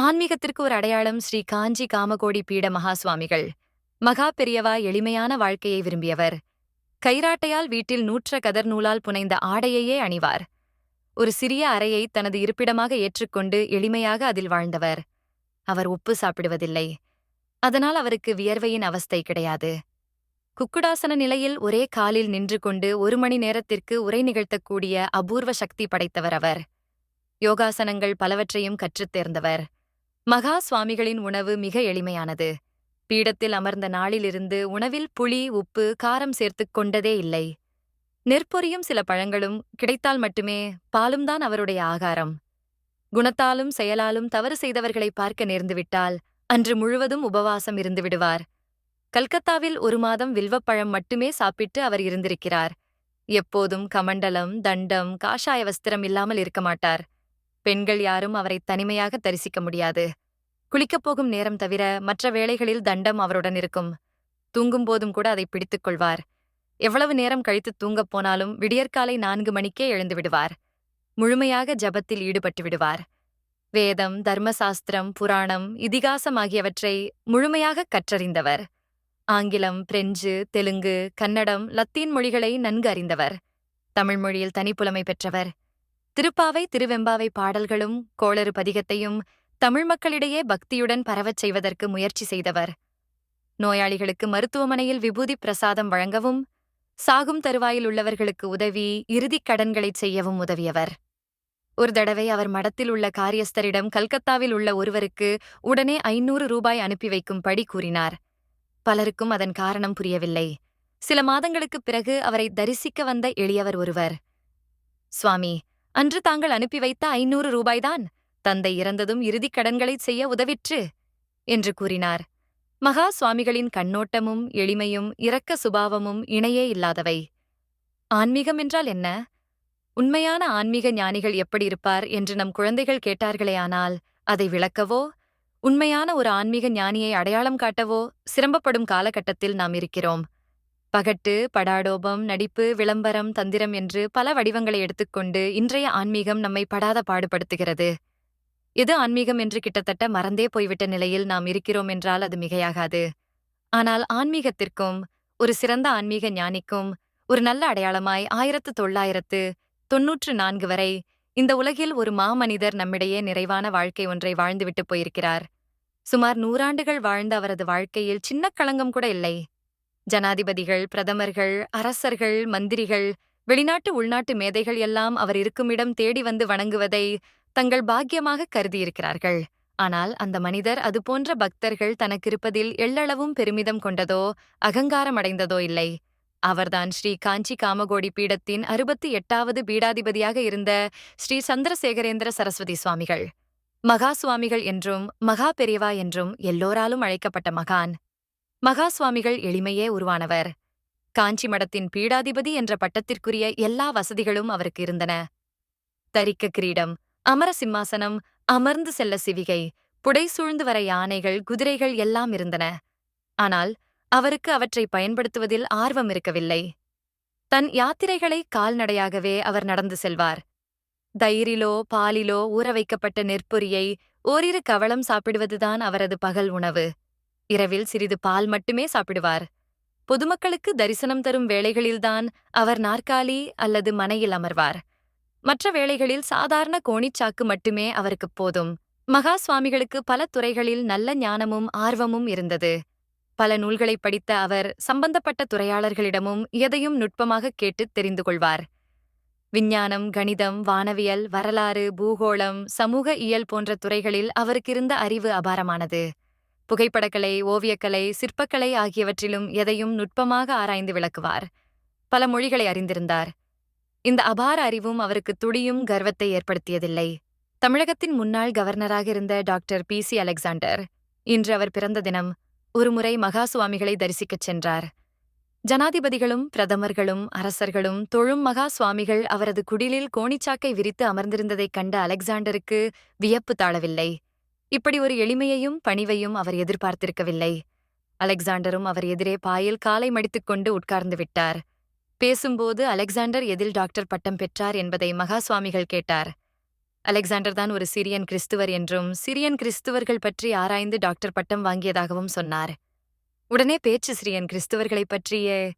ஆன்மீகத்திற்கு ஒரு அடையாளம் ஸ்ரீ காஞ்சி காமகோடி பீட மகா சுவாமிகள் மகா பெரியவா எளிமையான வாழ்க்கையை விரும்பியவர். கைராட்டையால் வீட்டில் நூற்ற கதர் நூலால் புனைந்த ஆடையையே அணிவார். ஒரு சிறிய அறையை தனது இருப்பிடமாக ஏற்றுக்கொண்டு எளிமையாக அதில் வாழ்ந்தவர். அவர் உப்பு சாப்பிடுவதில்லை. அதனால் அவருக்கு வியர்வையின் அவஸ்தை கிடையாது. குக்குடாசன நிலையில் ஒரே காலில் நின்று கொண்டு ஒரு மணி நேரத்திற்கு உரை நிகழ்த்தக்கூடிய அபூர்வ சக்தி படைத்தவர் அவர். யோகாசனங்கள் பலவற்றையும் கற்றுத் தேர்ந்தவர். மகா சுவாமிகளின் உணவு மிக எளிமையானது. பீடத்தில் அமர்ந்த நாளிலிருந்து உணவில் புளி உப்பு காரம் சேர்த்துக் கொண்டதே இல்லை. நெற்பொரியும் சில பழங்களும் கிடைத்தால் மட்டுமே பாலும் தான் அவருடைய ஆகாரம். குணத்தாலும் செயலாலும் தவறு செய்தவர்களை பார்க்க நேர்ந்துவிட்டால் அன்று முழுவதும் உபவாசம் இருந்து விடுவார். கல்கத்தாவில் ஒரு மாதம் வில்வப்பழம் மட்டுமே சாப்பிட்டு அவர் இருந்திருக்கிறார். எப்போதும் கமண்டலம் தண்டம் காஷாய வஸ்திரம் இல்லாமல் இருக்க மாட்டார். பெண்கள் யாரும் அவரை தனிமையாக தரிசிக்க முடியாது. குளிக்கப் போகும் நேரம் தவிர மற்ற வேளைகளில் தண்டம் அவருடன் இருக்கும். தூங்கும் போதும் கூட அதை பிடித்துக் கொள்வார். எவ்வளவு நேரம் கழித்து தூங்கப் போனாலும் விடியற்காலை நான்கு மணிக்கே எழுந்து விடுவார். முழுமையாக ஜபத்தில் ஈடுபட்டு விடுவார். வேதம் தர்மசாஸ்திரம் புராணம் இதிகாசம் ஆகியவற்றை முழுமையாக கற்றறிந்தவர். ஆங்கிலம் பிரெஞ்சு தெலுங்கு கன்னடம் லத்தீன் மொழிகளை நன்கு அறிந்தவர். தமிழ் மொழியில் தனிப்புலமை பெற்றவர். திருப்பாவை திருவெம்பாவை பாடல்களும் கோளறு பதிகத்தையும் தமிழ் மக்களிடையே பக்தியுடன் பரவச் செய்வதற்கு முயற்சி செய்தவர். நோயாளிகளுக்கு மருத்துவமனையில் விபூதி பிரசாதம் வழங்கவும் சாகும் தருவாயில் உள்ளவர்களுக்கு உதவி இறுதிக் கடன்களைச் செய்யவும் உதவியவர். ஒரு தடவை அவர் மடத்தில் உள்ள காரியஸ்தரிடம் கல்கத்தாவில் உள்ள ஒருவருக்கு உடனே ஐநூறு ரூபாய் அனுப்பி வைக்கும்படி கூறினார். பலருக்கும் அதன் காரணம் புரியவில்லை. சில மாதங்களுக்குப் பிறகு அவரை தரிசிக்க வந்த எளியவர் ஒருவர். சுவாமி அன்று தாங்கள் அனுப்பி வைத்த ஐநூறு ரூபாய்தான். தந்தை இறந்ததும் இறுதிக் கடன்களைச் செய்ய உதவிற்று என்று கூறினார். மகா சுவாமிகளின் கண்ணோட்டமும் எளிமையும் இரக்க சுபாவமும் இணையே இல்லாதவை. ஆன்மீகம் என்றால் என்ன? உண்மையான ஆன்மீக ஞானிகள் எப்படி இருப்பார் என்று நம் குழந்தைகள் கேட்டார்களேயானால் அதை விளக்கவோ? உண்மையான ஒரு ஆன்மீக ஞானியை அடையாளம் காட்டவோ? சிரமப்படும் காலகட்டத்தில் நாம் இருக்கிறோம். பகட்டு படாடோபம் நடிப்பு விளம்பரம் தந்திரம் என்று பல வடிவங்களை எடுத்துக்கொண்டு இன்றைய ஆன்மீகம் நம்மை படாத பாடுபடுத்துகிறது. எது ஆன்மீகம் என்று கிட்டத்தட்ட மறந்தே போய்விட்ட நிலையில் நாம் இருக்கிறோம் என்றால் அது மிகையாகாது. ஆனால் ஆன்மீகத்திற்கும் ஒரு சிறந்த ஆன்மீக ஞானிக்கும் ஒரு நல்ல அடையாளமாய் ஆயிரத்து தொள்ளாயிரத்து தொன்னூற்று நான்கு வரை இந்த உலகில் ஒரு மாமனிதர் நம்மிடையே நிறைவான வாழ்க்கை ஒன்றை வாழ்ந்துவிட்டு போயிருக்கிறார். சுமார் நூறாண்டுகள் வாழ்ந்த அவரது வாழ்க்கையில் சின்ன களங்கம் கூட இல்லை. ஜனாதிபதிகள் பிரதமர்கள் அரசர்கள் மந்திரிகள் வெளிநாட்டு உள்நாட்டு மேதைகள் எல்லாம் அவர் இருக்குமிடம் தேடி வந்து வணங்குவதை தங்கள் பாக்கியமாக கருதியிருக்கிறார்கள். ஆனால் அந்த மனிதர் அதுபோன்ற பக்தர்கள் தனக்கிருப்பதில் எள்ளளவும் பெருமிதம் கொண்டதோ அகங்காரமடைந்ததோ இல்லை. அவர்தான் ஸ்ரீ காஞ்சி காமகோடி பீடத்தின் அறுபத்தி எட்டாவது பீடாதிபதியாக இருந்த ஸ்ரீ சந்திரசேகரேந்திர சரஸ்வதி சுவாமிகள். மகா சுவாமிகள் என்றும் மகா பெரியவா என்றும் எல்லோராலும் அழைக்கப்பட்ட மகான். மகா சுவாமிகள் எளிமையே உருவானவர். காஞ்சி மடத்தின் பீடாதிபதி என்ற பட்டத்திற்குரிய எல்லா வசதிகளும் அவருக்கு இருந்தன. தரிக்க கிரீடம் அமர சிம்மாசனம் அமர்ந்து செல்ல சிவிகை புடை சூழ்ந்து வர யானைகள் குதிரைகள் எல்லாம் இருந்தன. ஆனால் அவருக்கு அவற்றை பயன்படுத்துவதில் ஆர்வம் இருக்கவில்லை. தன் யாத்திரைகளை கால்நடையாகவே அவர் நடந்து செல்வார். தயிரிலோ பாலிலோ ஊற வைக்கப்பட்ட நெற்பொரியை ஓரிரு கவளம் சாப்பிடுவதுதான் அவரது பகல் உணவு. இரவில் சிறிது பால் மட்டுமே சாப்பிடுவார். பொதுமக்களுக்கு தரிசனம் தரும் வேளைகளில்தான் அவர் நாற்காலி அல்லது மனையில் அமர்வார். மற்ற வேளைகளில் சாதாரண கோணிச்சாக்கு மட்டுமே அவருக்குப் போதும். மகா சுவாமிகளுக்கு பல துறைகளில் நல்ல ஞானமும் ஆர்வமும் இருந்தது. பல நூல்களை படித்த அவர் சம்பந்தப்பட்ட துறையாளர்களிடமும் எதையும் நுட்பமாக கேட்டுத் தெரிந்து கொள்வார். விஞ்ஞானம் கணிதம் வானவியல் வரலாறு பூகோளம் சமூக இயல் போன்ற துறைகளில் அவருக்கிருந்த அறிவு அபாரமானது. புகைப்படக்கலை ஓவியக்கலை சிற்பக்கலை ஆகியவற்றிலும் எதையும் நுட்பமாக ஆராய்ந்து விளக்குவார். பல மொழிகளை அறிந்திருந்தார். இந்த அபார அறிவும் அவருக்கு துடியும் கர்வத்தை ஏற்படுத்தியதில்லை. தமிழகத்தின் முன்னாள் கவர்னராக இருந்த டாக்டர் பி. சி. அலெக்சாண்டர் இன்று அவர் பிறந்த தினம் ஒருமுறை மகா சுவாமிகளை தரிசிக்கச் சென்றார். ஜனாதிபதிகளும் பிரதமர்களும் அரசர்களும் தொழும் மகா சுவாமிகள் அவரது குடிலில் கோணிச்சாக்கை விரித்து அமர்ந்திருந்ததைக் கண்ட அலெக்சாண்டருக்கு வியப்பு தாழவில்லை. இப்படி ஒரு எளிமையையும் பணிவையும் அவர் எதிர்பார்த்திருக்கவில்லை. அலெக்சாண்டரும் அவர் எதிரே பாயில் காலை மடித்துக்கொண்டு உட்கார்ந்து விட்டார். பேசும்போது அலெக்சாண்டர் எதில் டாக்டர் பட்டம் பெற்றார் என்பதை மகா சுவாமிகள் கேட்டார். அலெக்சாண்டர் தான் ஒரு சிரியன் கிறிஸ்துவர் என்றும் சிரியன் கிறிஸ்துவர்கள் பற்றி ஆராய்ந்து டாக்டர் பட்டம் வாங்கியதாகவும் சொன்னார். உடனே பேச்சு சிரியன் கிறிஸ்துவர்களைப் பற்றிய